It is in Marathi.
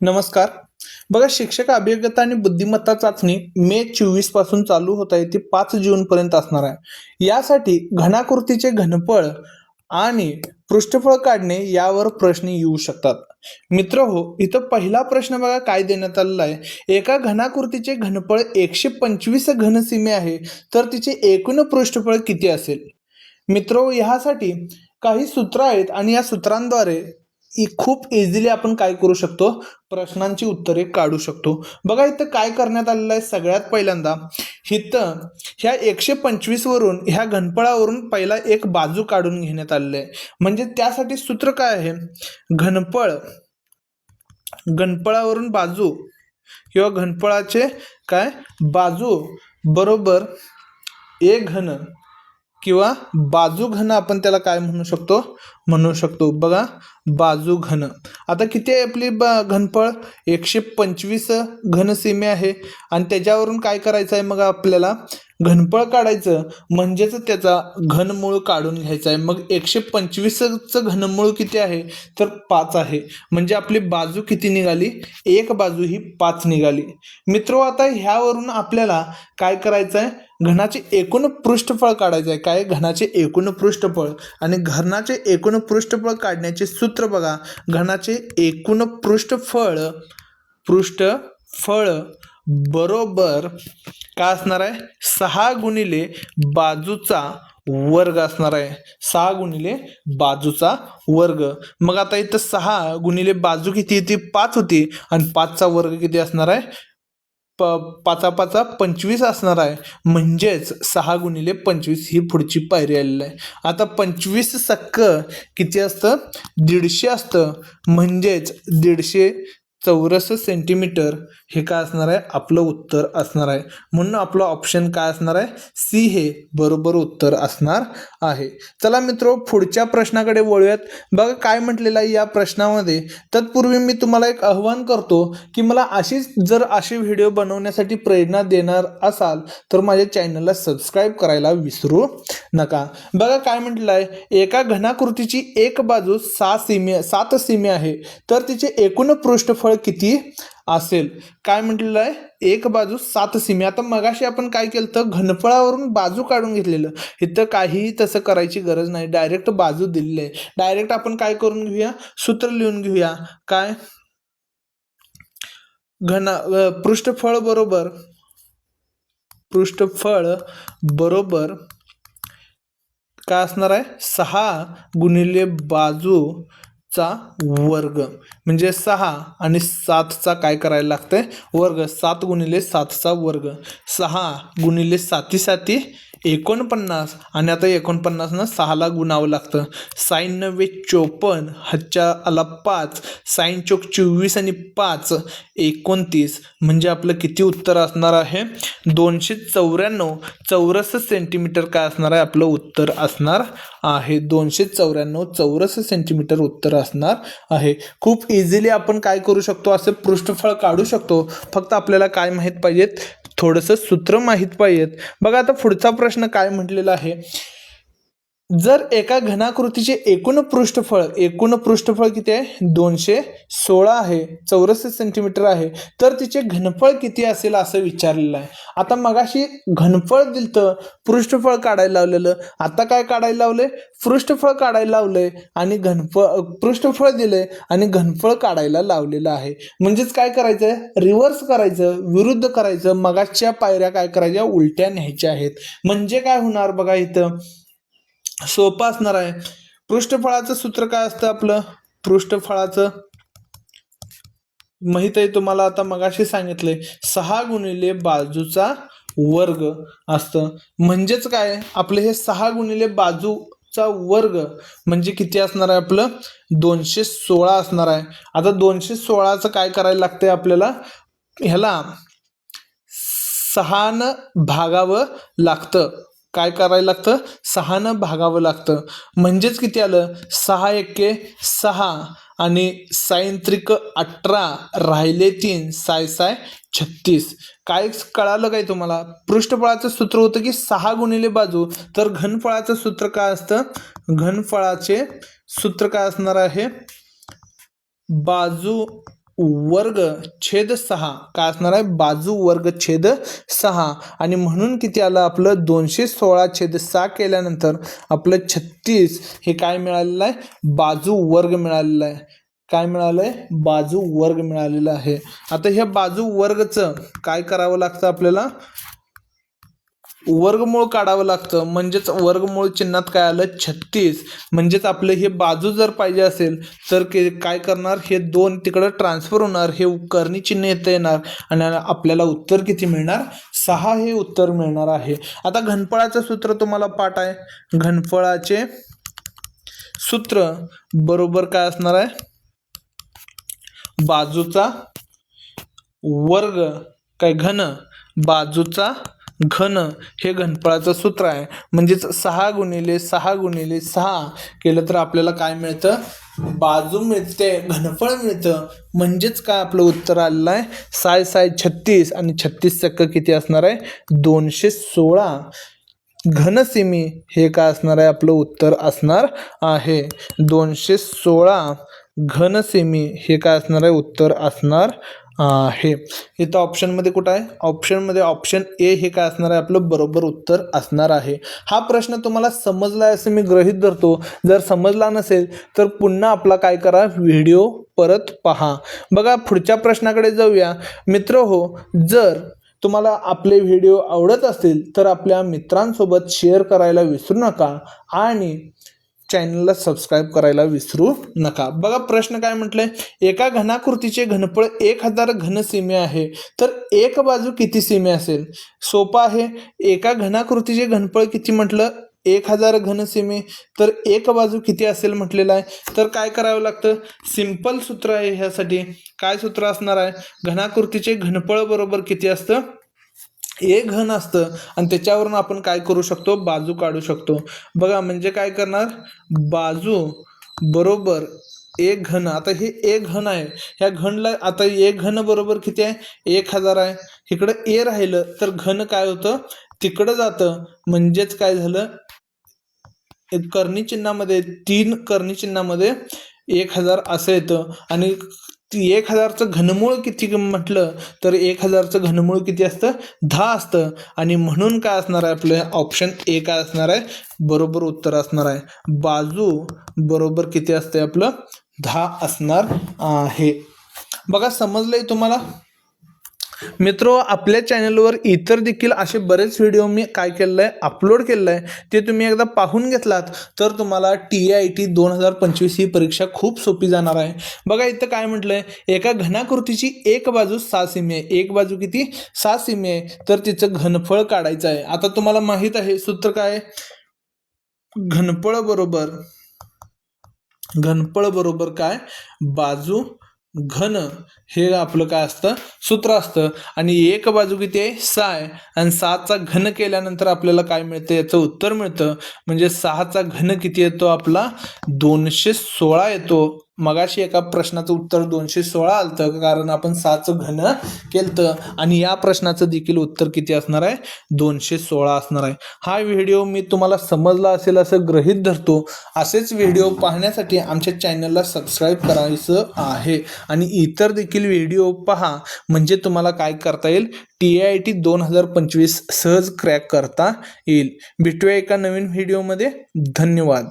नमस्कार. बघा शिक्षक अभिज्ञता आणि बुद्धिमत्ता चाचणी मे चोवीसपासून चालू होत आहे. ती पाच जून पर्यंत असणार आहे. यासाठी घनाकृतीचे घनफळ आणि पृष्ठफळ काढणे यावर प्रश्न येऊ शकतात. मित्र हो इथं पहिला प्रश्न बघा काय देण्यात आलेला आहे. एका घनाकृतीचे घनफळ एकशे पंचवीस घनसीमे आहे तर तिचे एकूण पृष्ठफळ किती असेल? मित्र हो, ह्यासाठी काही सूत्र आहेत आणि या सूत्रांद्वारे खूप इझिली आपण काय करू शकतो? प्रश्नांची उत्तरे काढू शकतो. बघा इथं काय करण्यात आलेलं आहे सगळ्यात पहिल्यांदा. इथं ह्या एकशे पंचवीसवरून ह्या घनफळावरून पहिला एक बाजू काढून घेण्यात आलेलं आहे. म्हणजे त्यासाठी सूत्र काय आहे? घनफळ. घनफळावरून बाजू किंवा घनफळाचे काय? बाजू बरोबर एक घन किंवा बाजू घन आपण त्याला काय म्हणू शकतो? म्हणू शकतो. बघा बाजू घन. आता किती आहे आपली ब घनफळ? एकशे पंचवीस घनसीमे आहे. आणि त्याच्यावरून काय करायचं आहे मग आपल्याला? घनफळ काढायचं. म्हणजेच त्याचा घनमूळ काढून घ्यायचा आहे. मग एकशे पंचवीसचं घनमूळ किती आहे? तर पाच आहे. म्हणजे आपली बाजू किती निघाली? एक बाजू ही पाच निघाली. मित्रो आता ह्यावरून आपल्याला काय करायचं आहे? घनाचे एकूण पृष्ठफळ काढायचं आहे. काय? घनाचे एकूण पृष्ठफळ. आणि घनाचे एकूण पृष्ठफळ काढण्याचे सूत्र बघा. घनाचे एकूण पृष्ठफळ पृष्ठफळ बरोबर काय असणार आहे? सहा गुणिले बाजूचा वर्ग असणार आहे. सहा गुणिले बाजूचा वर्ग. मग आता इथं सहा गुणिले बाजू किती होती पाच होती. आणि पाचचा वर्ग किती असणार आहे? प पाचा पाचा पंचवीस असणार आहे. म्हणजेच सहा गुणिले पंचवीस ही पुढची पायरी आलेली आहे. आता पंचवीस सक्क किती असतं? दीडशे असतं. म्हणजेच दीडशे चौरस सेंटीमीटर हे काय असणार आहे? आपलं उत्तर असणार आहे. म्हणून आपलं ऑप्शन काय असणार आहे? सी हे बरोबर उत्तर असणार आहे. चला मित्रो पुढच्या प्रश्नाकडे वळूयात. बघा काय म्हटलेलं आहे या प्रश्नामध्ये. तत्पूर्वी मी तुम्हाला एक आव्हान करतो की मला अशीच जर असे व्हिडिओ बनवण्यासाठी प्रेरणा देणार असाल तर माझ्या चॅनलला सबस्क्राईब करायला विसरू नका. बघा काय म्हटलं आहे? एका घनाकृतीची एक बाजू सहा सीमे सात सीमे आहे. तर तिचे एकूण पृष्ठफळ किती असेल? काय म्हटलेलं आहे? एक बाजू सात सीमी. आता मगाशी आपण काय केलं तर घनफळावरून बाजू काढून घेतलेलं. इथं काहीही तसं करायची गरज नाही. डायरेक्ट बाजू दिलेली आहे. डायरेक्ट आपण काय करून घेऊया? सूत्र लिहून घेऊया. काय? घन पृष्ठफळ बरोबर पृष्ठफळ बरोबर काय असणार आहे? सहा गुणिले बाजू चा वर्ग. म्हणजे सहा आणि सातचा काय करायला लागतंय? वर्ग. सात गुणिले सातचा वर्ग. सहा गुणिले साती साती एकोणपन्नास आणि आता एकोणपन्नासनं सहाला गुणावं लागतं. साईन नव्वे चोपन्न हच्च्या आला पाच साईन चोक चोवीस आणि पाच एकोणतीस. म्हणजे आपलं किती उत्तर असणार आहे? दोनशे चौऱ्याण्णव. चौरस सेंटीमीटर काय असणार आहे? आपलं उत्तर असणार आहे. दोनशे चौऱ्याण्णव चौरस सेंटीमीटर उत्तर असणार आहे. खूप इझिली आपण काय करू शकतो? असं पृष्ठफळ काढू शकतो. फक्त आपल्याला काय माहीत पाहिजेत? थोडंसं सूत्र माहीत पाहिजेत. बघा आता पुढचा प्रश्न काय म्हटलेला आहे? जर एका घनाकृतीचे एकूण पृष्ठफळ एकूण पृष्ठफळ किती आहे? दोनशे सोळा आहे चौरस सेंटीमीटर आहे. तर तिचे घनफळ किती असेल असं विचारलेलं आहे. आता मगाशी घनफळ दिलतं पृष्ठफळ काढायला लावलेलं. आता काय काढायला लावले पृष्ठफळ काढायला लावलंय आणि घनफळ पृष्ठफळ दिलंय आणि घनफळ काढायला लावलेलं आहे. म्हणजेच काय करायचं रिव्हर्स करायचं विरुद्ध करायचं. मगाच्या पायऱ्या काय करायच्या? उलट्या न्यायच्या आहेत. म्हणजे काय होणार बघा इथं? सोपं असणार आहे. पृष्ठफळाचं सूत्र काय असतं आपलं? पृष्ठफळाचं. माहीत आहे तुम्हाला आता मगाशी सांगितले सहा गुणिले बाजूचा वर्ग असतं. म्हणजेच काय? आपलं हे सहा गुणिले बाजूचा वर्ग म्हणजे किती असणार आहे आपलं? दोनशे सोळा असणार आहे. आता दोनशे सोळाचं काय करायला लागतंय आपल्याला? ह्याला सहानं भागावं लागतं. काय करायला लागतं? सहानं भागावं लागतं. म्हणजेच किती आलं? सहा एके सहा आणि सायंत्रिक अठरा राहिले तीन साय साय छत्तीस. काय कळालं काय तुम्हाला? पृष्ठफळाचं सूत्र होतं की सहा गुणिले बाजू. तर घनफळाचं सूत्र काय असतं? घनफळाचे सूत्र काय असणार आहे? बाजू वर्ग छेद सहा. काय असणार आहे? बाजू वर्ग छेद सहा. आणि म्हणून किती आलं आपलं? दोनशे सोळा छेद सहा केल्यानंतर आपलं छत्तीस हे काय मिळालेलं आहे? बाजू वर्ग मिळालेलं आहे. काय मिळालं आहे बाजू वर्ग मिळालेलं आहे. आता ह्या बाजू वर्गचं काय करावं लागतं आपल्याला? वर्गमूळ काढावं लागतं. म्हणजेच वर्गमूळ चिन्हात काय आलं? छत्तीस. म्हणजेच आपलं हे बाजू जर पाहिजे असेल तर के काय करणार? हे दोन तिकडं ट्रान्सफर होणार. हे करणी चिन्ह येतं येणार. आणि आपल्याला उत्तर किती मिळणार? सहा हे उत्तर मिळणार आहे. आता घनफळाचं सूत्र तुम्हाला पाठ आहे. घनफळाचे सूत्र बरोबर काय असणार आहे? बाजूचा वर्ग काय घन? बाजूचा घन हे घनफळाचं सूत्र आहे. म्हणजेच सहा गुणिले सहा गुणिले सहा केलं तर आपल्याला काय मिळतं? बाजू मिळते घनफळ मिळतं. म्हणजेच काय आपलं उत्तर आलेलं आहे? साय साय छत्तीस आणि छत्तीस चक्क किती असणार आहे? दोनशे सोळा. घनसिमी हे काय असणार आहे? आपलं उत्तर असणार आहे. दोनशे सोळा. घनसेमी हे काय असणार आहे? उत्तर असणार आहे इथं ऑप्शनमध्ये कुठं आहे? ऑप्शनमध्ये ऑप्शन ए हे काय असणार आहे? आपलं बरोबर उत्तर असणार आहे. हा प्रश्न तुम्हाला समजला आहे असं मी गृहित धरतो. जर समजला नसेल तर पुन्हा आपला काय करा? व्हिडिओ परत पहा. बघा पुढच्या प्रश्नाकडे जाऊया. मित्र हो जर तुम्हाला आपले व्हिडिओ आवडत असतील तर आपल्या मित्रांसोबत शेअर करायला विसरू नका. आणि चॅनलला सबस्क्राईब करायला विसरू नका. बघा प्रश्न काय म्हटलंय? एका घनाकृतीचे घनफळ एक हजार घनसीमे आहे. तर एक बाजू किती सीमे असेल? सोपं आहे. एका घनाकृतीचे घनफळ किती म्हटलं? एक हजार घनसीमे तर एक बाजू किती असेल म्हटलेलं आहे? तर काय करावं लागतं? सिंपल सूत्र आहे ह्यासाठी. काय सूत्र असणार आहे? घनाकृतीचे घनफळ बरोबर किती असतं? हे घन असतं आणि त्याच्यावरून आपण काय करू शकतो? बाजू काढू शकतो. बघा म्हणजे काय करणार? बाजू बरोबर एक घन. आता हे एक घन आहे. ह्या घनला आता एक घन बरोबर किती आहे? एक हजार आहे. इकडं ए राहिलं तर घन काय होतं? तिकडं जातं. म्हणजेच काय झालं? एक कर्णी चिन्हामध्ये तीन कर्णी चिन्हामध्ये एक हजार असं येतं. आणि एक हजारचं घनमूळ किती म्हटलं तर एक हजारचं घनमूळ किती असतं? दहा असतं. आणि म्हणून काय असणार आहे आपलं? ऑप्शन ए काय असणार आहे? बरोबर उत्तर असणार आहे. बाजू बरोबर किती असते आपलं? दहा असणार आहे बघा समजलंय तुम्हाला? मित्रो आपल्या चॅनलवर इतर देखील असे बरेच व्हिडिओ मी काय केलेलं आहे अपलोड केलेलं आहे ते तुम्ही एकदा पाहून घेतलात तर तुम्हाला टी आय टी दोन हजार पंचवीस ही परीक्षा खूप सोपी जाणार आहे. बघा इथं काय म्हटलं आहे एका घनाकृतीची एक बाजू सहा सीमी आहे. एक बाजू किती? सहा सीमी आहे. तर तिचं घनफळ काढायचं आहे. आता तुम्हाला माहीत आहे सूत्र काय? घनफळ बरोबर घनफळ बरोबर काय? बाजू घन हे आपलं काय असतं? सूत्र असतं. आणि एक बाजू किती आहे? सहा आहे आणि सहाचा घन केल्यानंतर आपल्याला काय मिळतं? याचं उत्तर मिळतं. म्हणजे सहाचा घन किती येतो? आपला दोनशे सोळा येतो. मगाशी एका प्रश्नाचं उत्तर दोनशे सोळा आलतं कारण आपण सहाचं घन केलं आणि या प्रश्नाचं देखील उत्तर किती असणार आहे? दोनशे सोळा असणार आहे. हा व्हिडिओ मी तुम्हाला समजला असेल असं गृहीत धरतो. असेच व्हिडिओ पाहण्यासाठी आमच्या चॅनलला सबस्क्राईब करायचं आहे. आणि इतर देखील व्हिडिओ पहा. म्हणजे तुम्हाला काय करता येईल? टी आय टी दोन हजार पंचवीस सहज क्रॅक करता येईल. भेटूया एका नवीन व्हिडिओमध्ये. धन्यवाद.